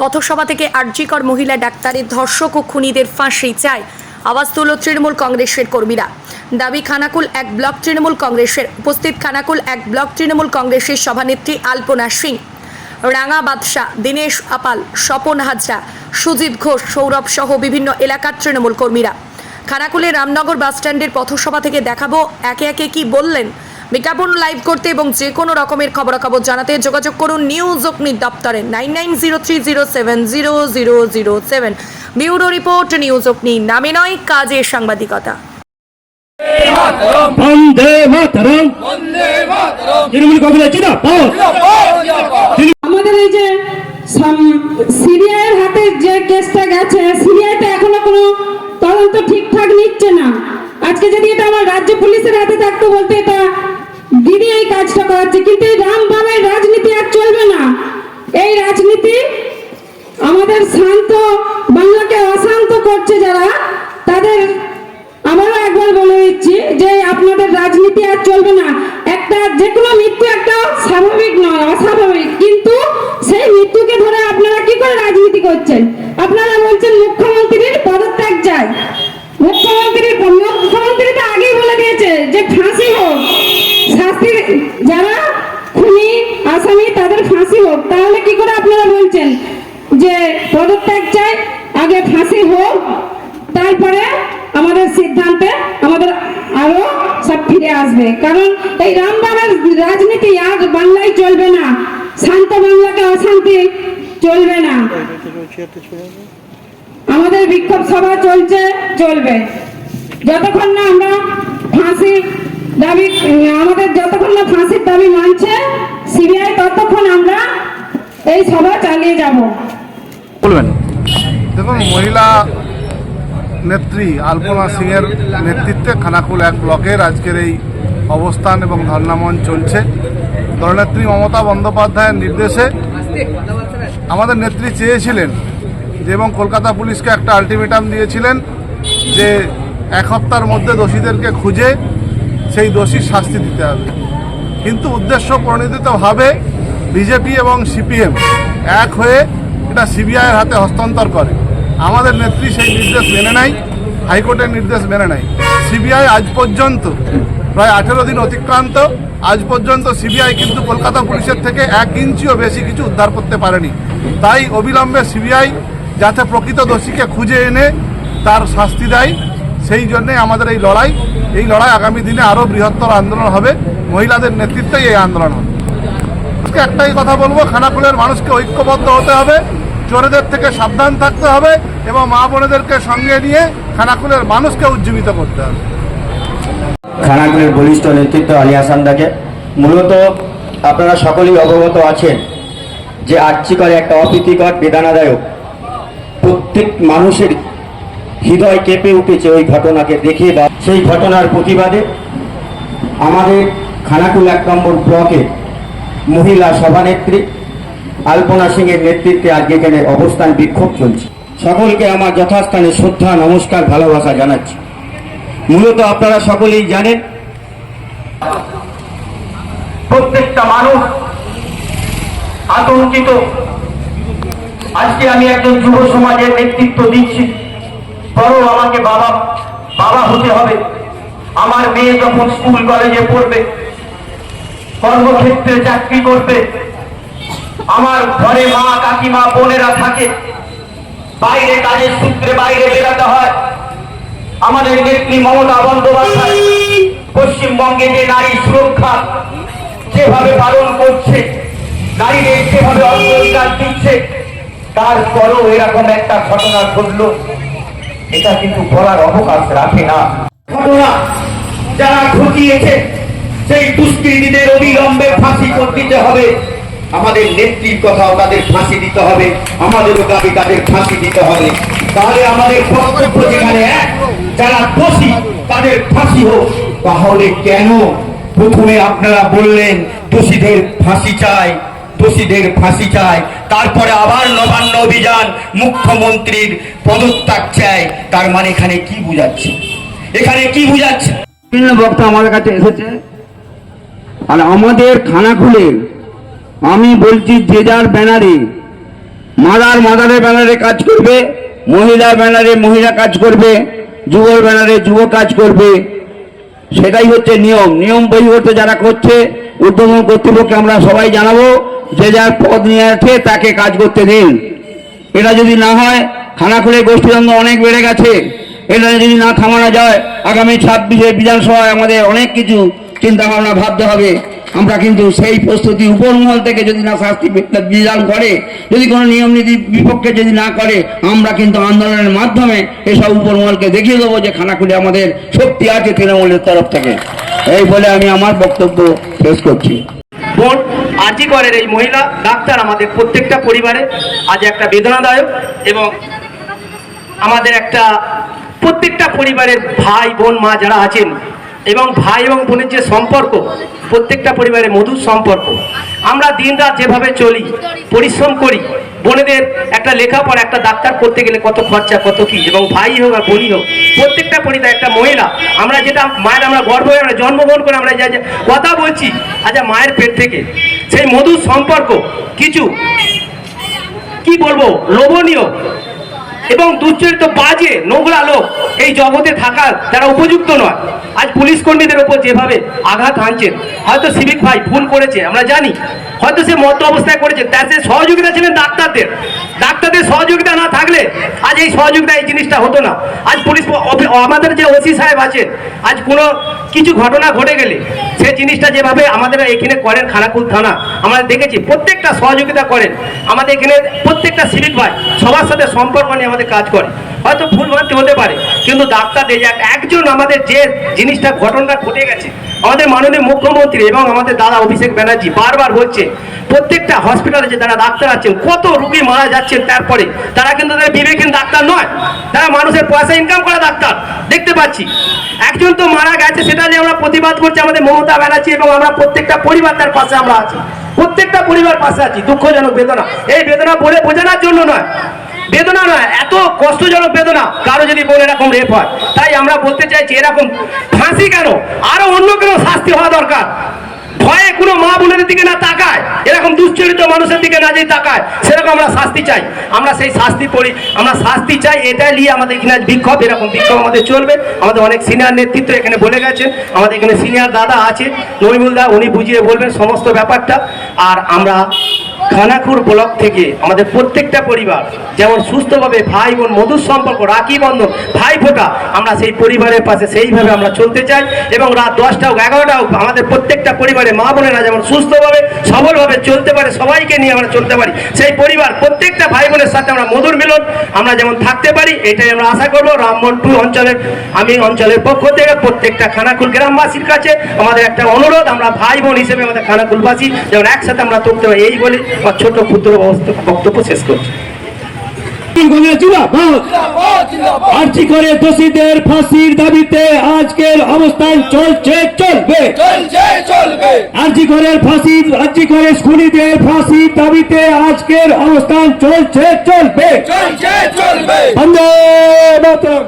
পথসভা থেকে আরজিকর মহিলা ডাক্তারের ধর্ষক ও খুনিদের ফাঁসি চায় আওয়াজ তুল তৃণমূল কংগ্রেসের কর্মীরা। দাবি, খানাকুল এক ব্লক তৃণমূল কংগ্রেসের, উপস্থিত খানাকুল এক ব্লক তৃণমূল কংগ্রেসের সভানেত্রী আলপনা সিং। রাঙা বাদশাহ, দীনেশ আপাল, স্বপন হাজরা, সুজিত ঘোষ, সৌরভ সহ বিভিন্ন এলাকার তৃণমূল কর্মীরা। খানাকুলের রামনগর বাসস্ট্যান্ডের পথসভা থেকে দেখাবো একে একে কি বললেন বিজ্ঞাপন লাইভ করতে এবং যে কোনো রকমের খবরাখবর জানাতে যোগাযোগ করুন নিউজ অগ্নি দপ্তরে nine nine zero three zero seven zero zero zero seven. Bureau report news Agni নামে নয় কাজে সাংবাদিকতা। আমাদের এই যে সিবিআইয়ের হাতে যে কেসটা গেছে সিবিআইতে এখনও কোনো তদন্ত ঠিকঠাক নিচ্ছে না। আজকে যদি এটা আমার রাজ্য পুলিশের হাতে থাকতো বলতে এটা দিদি এই কাজটা করাচ্ছে কিন্তু এই রাম বাবার রাজনীতি আর চলবে না। এই রাজনীতি আমাদের শান্ত, বাংলাকে অশান্ত করছে যারা, তাদের আবারও একবার বলে দিচ্ছি যে আপনাদের রাজনীতি আর চলবে না। একটা যে কোনো মৃত্যু একটা স্বাভাবিক নয়, অস্বাভাবিক। কিন্তু সেই মৃত্যুকে ধরে আপনারা কি করে রাজনীতি করছেন? আপনারা বলছেন মুখ্যমন্ত্রীর পদত্যাগ চাই। মুখ্যমন্ত্রীর মুখ্যমন্ত্রী তো আগেই বলে দিয়েছে যে ফাঁসি হোক শাস্তি যারা খুনি আসামি তাদের ফাঁসি হোক, তাহলে কি করে আপনারা বলছেন যে পদত্যাগ চাই, আগে ফাঁসি হোক, তারপরে আমাদের সিদ্ধান্তে আমাদের আরও সব ফিরে আসবে। কারণ এই রামবাবার রাজনীতি আর বাংলায় চলবে না, শান্ত বাংলাকে অশান্তি চলবে না। আমাদের বিক্ষোভ সভা চলছে, চলবে। যতক্ষণ না আমরা ফাঁসি দাবি আমাদের যতক্ষণ না ফাঁসির দাবি মানছে সিবিআই ততক্ষণ আমরা এই সভা চালিয়ে যাব। বলবেন। দেখুন মহিলা নেত্রী আলপনা সিংয়ের নেতৃত্বে খানাকুল এক ব্লকের আজকের এই অবস্থান এবং ধর্নামন চলছে। দলনেত্রী মমতা বন্দ্যোপাধ্যায়ের নির্দেশে আমাদের নেত্রী চেয়েছিলেন যে এবং কলকাতা পুলিশকে একটা আলটিমেটাম দিয়েছিলেন যে এক সপ্তাহের মধ্যে দোষীদেরকে খুঁজে সেই দোষীর শাস্তি দিতে হবে। কিন্তু উদ্দেশ্য প্রণোদিতভাবে বিজেপি এবং সিপিএম এক হয়ে এটা সিবিআইয়ের হাতে হস্তান্তর করে। আমাদের নেত্রী সেই নির্দেশ মেনে নেয় হাইকোর্টের নির্দেশ মেনে নেয় সিবিআই আজ পর্যন্ত প্রায় আঠেরো দিন অতিক্রান্ত। আজ পর্যন্ত সিবিআই কিন্তু কলকাতা পুলিশের থেকে এক ইঞ্চিও বেশি কিছু উদ্ধার করতে পারেনি। তাই অবিলম্বে সিবিআই যাতে প্রকৃত দোষীকে খুঁজে এনে তার শাস্তি দেয়, সেই জন্যে আমাদের এই লড়াই এই লড়াই আগামী দিনে আরও বৃহত্তর আন্দোলন হবে। মহিলাদের নেতৃত্বেই এই আন্দোলন হবে। একটাই কথা বলব খানাকুলের মানুষকে ঐক্যবদ্ধ হতে হবে চোরেদের থেকে সাবধান থাকতে হবে এবং মা বোনেদেরকে সঙ্গে নিয়ে খানাকুলের মানুষকে উজ্জীবিত করতে হবে। খানাকুলের বলিষ্ঠ নেতৃত্ব আলী হাসান দাকে মূলত আপনারা সকলেই অবগত আছেন যে আর্চিকরে একটা অপ্রীতিকর, বেদানাদায়ক প্রত্যেক মানুষের হৃদয় কেঁপে উঠেছে ওই ঘটনাকে দেখে বা সেই ঘটনার প্রতিবাদে আমাদের খানাকুল এক নম্বর ব্লকে মহিলা সভানেত্রী আলপনা সিংয়ের নেতৃত্বে আজকে এখানে অবস্থান বিক্ষোভ চলছে। সকলকে আমার যথাস্থানে শ্রদ্ধা, নমস্কার, ভালোবাসা জানাচ্ছি। মূলত আপনারা সকলেই জানেন, প্রত্যেকটা মানুষ আতঙ্কিত। আজকে আমি একজন যুব সমাজের নেতৃত্ব দিচ্ছি। বড় আমাকে বাবা বাবা হতে হবে। আমার মেয়ে যখন স্কুল, কলেজে পড়বে, কর্মক্ষেত্রে চাকরি করবে, আমার ঘরে মা, কাকিমা, বোনেরা থাকে, বাইরে কাজের সূত্রে বাইরে বেরাতে হয়। আমাদের নেত্রী মমতা বন্দ্যোপাধ্যায় পশ্চিমবঙ্গে যে নারী সুরক্ষা যেভাবে পালন করছে, নারীদের যেভাবে অগ্রাধিকার দিচ্ছে, তারপরও এরকম একটা ঘটনা ঘটলো। এটা কিন্তু বলার অবকাশ রাখে না। ঘটনা যারা ঘটিয়েছে, সেই দুষ্কৃতীদের অবিলম্বে ফাঁসি করে দিতে হবে। আমাদের নেত্রীর কথাও তাদের ফাঁসি দিতে হবে। আমাদেরও দাবি তাদের ফাঁসি দিতে হবে। তাহলে আমাদের বক্তব্য যেখানে এক, যারা দোষী, তাদের ফাঁসি হোক। তাহলে কেন প্রথমে আপনারা বললেন, দোষীদের ফাঁসি চাই, দোষীদের ফাঁসি চাই, তারপরে আবার নবান্ন অভিযান মুখ্যমন্ত্রীর পদত্যাগ চায়, তার মানে এখানে কি বুঝাচ্ছে? এখানে কি বুঝাচ্ছে? বিভিন্ন বক্তা আমার কাছে এসেছে, আর আমাদের খানাকুলে আমি বলছি যে যার ব্যানারে মাদার মাদারের ব্যানারে কাজ করবে, মহিলার ব্যানারে মহিলা কাজ করবে যুবর ব্যানারে যুব কাজ করবে, সেটাই হচ্ছে নিয়ম। নিয়ম পরিবর্তে যারা করছে, উদ্বোধন কর্তৃপক্ষকে আমরা সবাই জানাব, যে যার পদ নিয়ে আছে তাকে কাজ করতে দিন। এটা যদি না হয় খানাখুলে গোষ্ঠীদ্বন্দ্ব অনেক বেড়ে গেছে। এটা যদি না থামানো যায়, আগামী ছাব্বিশে বিধানসভায় আমাদের অনেক কিছু চিন্তা ভাবনা ভাবতে হবে। আমরা কিন্তু সেই প্রস্তুতি উপরমহল থেকে যদি না শাস্তি বিধান করে, যদি কোনো নিয়ম নীতি বিপক্ষে যদি না করে, আমরা কিন্তু আন্দোলনের মাধ্যমে এসব উপরমহলকে দেখিয়ে দেবো যে খানাকুলে আমাদের শক্তি আছে তৃণমূলের তরফ থেকে। এই বলে আমি আমার বক্তব্য শেষ করছি। বোন আরজি করের এই মহিলা, ডাক্তার আমাদের প্রত্যেকটা পরিবারে। আজ একটা বেদনাদায়ক এবং আমাদের একটা প্রত্যেকটা পরিবারের ভাই, বোন, মা যারা আছেন এবং ভাই এবং বোনের যে সম্পর্ক, প্রত্যেকটা পরিবারের মধুর সম্পর্ক। আমরা দিন রাত যেভাবে চলি, পরিশ্রম করি বোনেদের একটা লেখাপড়া, একটা ডাক্তার করতে গেলে কত খরচা, কত কি? এবং ভাই হোক আর বোনই হোক, প্রত্যেকটা পরিবার, একটা মহিলা, আমরা যেটা মায়ের, আমরা গর্ব হয়ে আমরা জন্মগ্রহণ করে আমরা যা কথা বলছি আচ্ছা মায়ের পেট থেকে সেই মধুর সম্পর্ক, কিছু, কি বলব, লোভনীয় এবং দুশ্চরিত বাজে, নোংরা লোক এই জগতে থাকার তারা উপযুক্ত নয়। আজ পুলিশ কর্মীদের ওপর যেভাবে আঘাত হানছেন হয়তো সিভিক ভাই ভুল করেছে, আমরা জানি। হয়তো সে মধ্য অবস্থায় করেছে তার সে সহযোগিতা ছিলেন ডাক্তারদের। ডাক্তারদের সহযোগিতা না থাকলে আজ এই সহযোগিতা এই জিনিসটা হতো না। আজ পুলিশ আমাদের যে ওসি সাহেব আছেন, আজ কোনো কিছু ঘটনা ঘটে গেলে জিনিসটা যেভাবে আমাদের এখানে করেন খানাকুল থানা, আমরা দেখেছি প্রত্যেকটা সহযোগিতা করেন। আমাদের এখানে প্রত্যেকটা সিভিক ভাই সবার সাথে সম্পর্ক নিয়ে আমাদের কাজ করে। হয়তো ভুল ভ্রান্তি হতে পারে, কিন্তু ডাক্তারদের যে একজন আমাদের যে জিনিসটা ঘটনাটা ঘটে গেছে, আমাদের মাননীয় মুখ্যমন্ত্রী এবং আমাদের দাদা অভিষেক ব্যানার্জি বারবার বলছে, প্রত্যেকটা হসপিটালে যে তারা ডাক্তার আছেন, কত রুগী মারা যাচ্ছেন তারপরে, তারা কিন্তু তাদের বিবেকহীন ডাক্তার নয়, তারা মানুষের পয়সা ইনকাম করা ডাক্তার। দেখতে পাচ্ছি একজন তো মারা গেছে, সেটা নিয়ে আমরা প্রতিবাদ করছি আমাদের মমতা ব্যানার্জি এবং আমরা প্রত্যেকটা পরিবার তার পাশে আমরা আছি। প্রত্যেকটা পরিবার পাশে আছি, দুঃখজনক বেদনা। এই বেদনা বলে বোঝানোর জন্য নয়। বেদনা নয়, এত কষ্টজনক বেদনা, কারও যদি বলে এরকম রেপ হয়। তাই আমরা বলতে চাইছি এরকম ফাঁসি কেন? আরও অন্য কোনো শাস্তি হওয়া দরকার। ভয়ে কোনো মা বোনের দিকে না তাকায়, এরকম দুশ্চরিত মানুষের দিকে না যে তাকায়, সেরকম আমরা শাস্তি চাই। আমরা সেই শাস্তি পড়ি, আমরা শাস্তি চাই, এটাই নিয়ে আমাদের এখানে বিক্ষোভ, এরকম বিক্ষোভ আমাদের চলবে। আমাদের অনেক সিনিয়র নেতৃত্ব এখানে বলে গেছে, আমাদের এখানে সিনিয়র দাদা আছে নইমুল দা, উনি বুঝিয়ে বলবেন সমস্ত ব্যাপারটা। আর আমরা খানাকুর ব্লক থেকে আমাদের প্রত্যেকটা পরিবার, যেমন সুস্থভাবে ভাই বোন, মধুর সম্পর্ক, রাখি বন্ধন, ভাই ফোটা, আমরা সেই পরিবারের পাশে সেইভাবে আমরা চলতে চাই এবং রাত দশটা হোক এগারোটা হোক, আমাদের প্রত্যেকটা পরিবারে মা বোনেরা যেমন সুস্থভাবে, সবলভাবে চলতে পারে, সবাইকে নিয়ে আমরা চলতে পারি। সেই পরিবার, প্রত্যেকটা ভাই বোনের সাথে আমরা মধুর মিলন, আমরা যেমন থাকতে পারি, এটাই আমরা আশা করব। রামমন্টু অঞ্চলের, আমি অঞ্চলের পক্ষ থেকে প্রত্যেকটা খানাকুল গ্রামবাসীর কাছে আমাদের একটা অনুরোধ, আমরা ভাই বোন হিসেবে আমাদের খানাকুলবাসী যেমন একসাথে আমরা থাকতে পারি, এই বলে আমার ছোট ক্ষুদ্র বক্তব্য- শেষ করছি। আর্জি করে দোষীদের ফাঁসির দাবিতে আজকের অবস্থান চলছে চলবে। আর্জি করে ফাঁসি আর্জি করে খুনিদের ফাঁসির দাবিতে আজকের অবস্থান চলছে চলবে। বন্দে মাতরম।